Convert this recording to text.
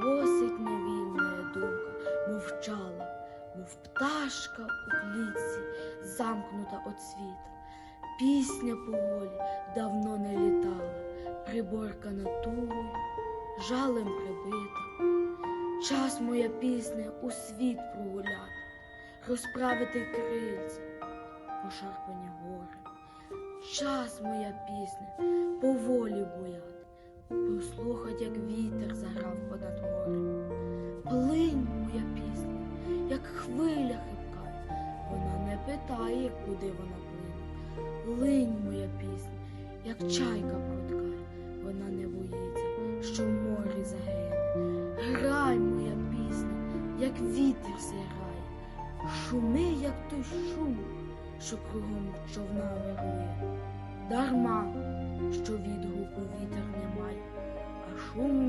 досить невільна думка мовчала, мов пташка у клітці, замкнута от світа. Пісня поволі давно не літала, приборка натурою, жалем прибита. Час моя пісня у світ прогуляти, розправити крильця, пошарпані гори. Час моя пісня поволі бояти, послухать, як вітер заграв понад гори. Плинь моя пісня, як хвиля хибкає, вона не питає, куди вона плине. Линь моя пісня, як чайка проткає, вона не боїться, що в морі загине. Грай моя пісня, як вітер зіграє, шуми, як той шум, що кругом човна вирує. Дарма, що відгуку вітер немає, а шуму